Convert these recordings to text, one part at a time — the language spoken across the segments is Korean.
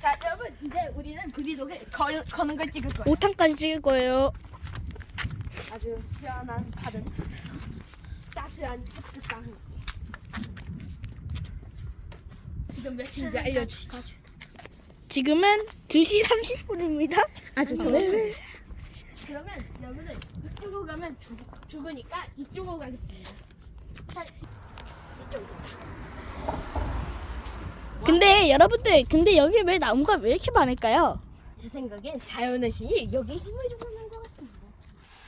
자 여러분 이제 우리는 브이로그에 거, 거는 걸 찍을 거예요. 5탄까지 찍을 거예요. 아주 시원한 바다 따스한 함께. 지금 몇 시인지 알려주시죠. 지금은 2시 30분입니다. 아주 네. 그러면 여러분들 이쪽으로 가면 죽, 죽으니까 이쪽으로 가겠습니다. 자, 이쪽으로. 근데 여러분들, 근데 여기 왜 나무가 왜 이렇게 많을까요? 제 생각엔 자연의 신이 여기에 힘을 주고 있는 것 같습니다.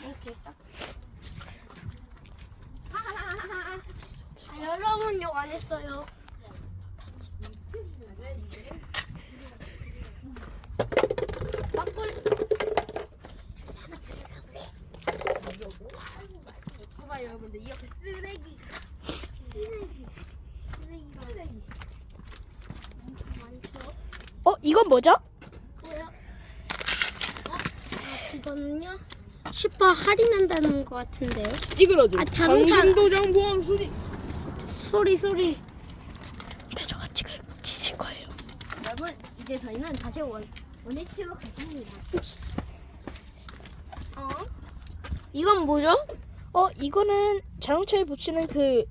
이렇게 딱. 아, 여러분 욕 안 했어요. 막걸 봐봐 여러분들 이렇게 쓰레기 쓰레기가 쓰레기 많죠. 어, 이건 뭐죠? 뭐야? 어? 아, 이거는요? 슈퍼 할인한다는 것 같은데요. 찌그러져. 아, 자동차. 강진도장 보험 소리. 소리 소리. 대저가 지금 지실 거예요. 여러분 이제 저희는 다시 원 원위치로 가십니다. 어? 이건 뭐죠? 어, 이거는 자동차에 붙이는 그,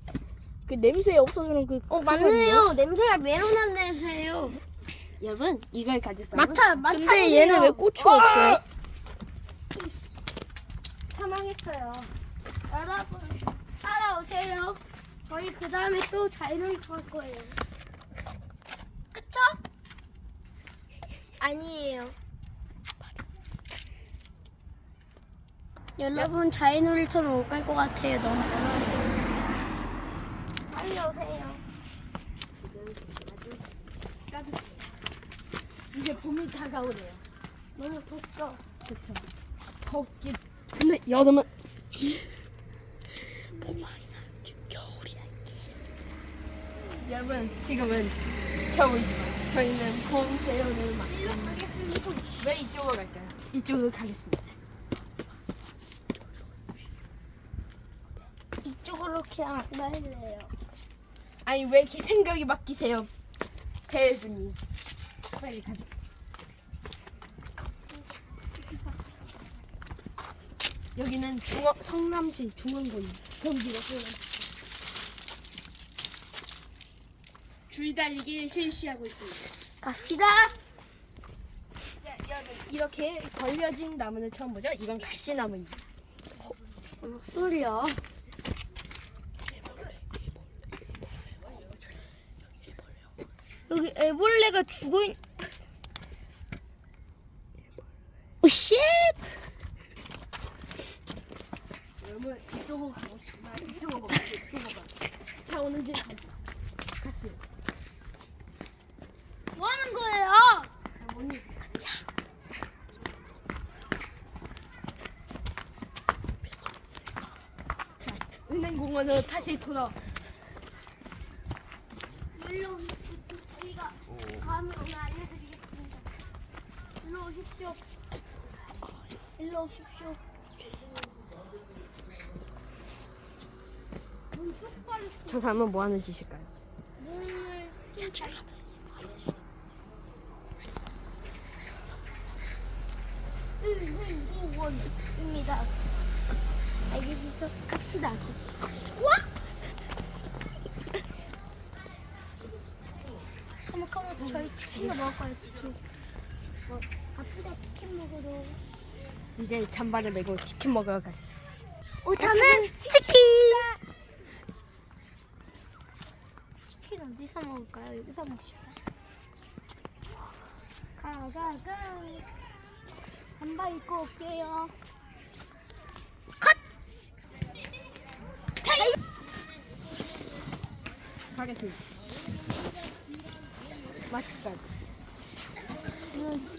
그 냄새 없어지는 그. 어 그거거든요. 맞네요. 냄새가 메로난 냄새예요. 여러분 이걸 사람은 맡아 맡아. 근데 얘는 왜 고추가 없어요? 사망했어요. 여러분 따라오세요. 저희 그 다음에 또 자유놀이터 할 거예요. 그쵸? 아니에요. 여러분 자유놀이터는 못 갈 것 같아요. 너무 빨리 오세요. 이제 봄이 다가오네요. 너무 덥죠? 그렇죠. 덥긴. 근데 여름은 겨울이야. 여러분 지금은 겨울이지만 저희는 봄 배우는 막. 일로 가겠습니다. 왜 이쪽으로 갈까요? 이쪽으로 가겠습니다. 이쪽으로 그냥 안 갈래요. 아니 왜 이렇게 생각이 바뀌세요? 배우님. 빨리 가자. 여기는 중앙 성남시 중앙고입 경기도 성남시. 줄 달리기 실시하고 있습니다. 갑시다. 자, 여러분 이렇게 벌려진 나무는 처음 보죠? 이건 가시나무입니다. 어, 소리야. 여기 애벌레가 죽어 있. 오 쉣! 여러분 이쪽으로 가고 싶나? 이쪽으로 가고 이쪽으로 가. 차 오는 길 가자. 같이. 뭐 하는 거예요? 어머니. 자, 은행공원으로 다시 돌아. 일로 오십시오. 저희가 감이 오면 알려드리겠습니다. 일로 오십시오. 일로 오십시오. 똑바로 저 사람은 뭐 하는 짓일까요? 눈을 좀 잘. 은행공원입니다. 알겠죠? 갑시다 다시. 와! 컴온 컴온 저희 치킨도 먹을 거예요 치킨. 뭐 아프다 치킨 먹으러. 이제 잠바를 메고 치킨 먹으러 가시. 오타는 치킨. 치킨 어디서 먹을까요? 여기서 먹읍시다. 가가가. 한바 입고 올게요. 컷. 가겠습니다. 맛있다. 음.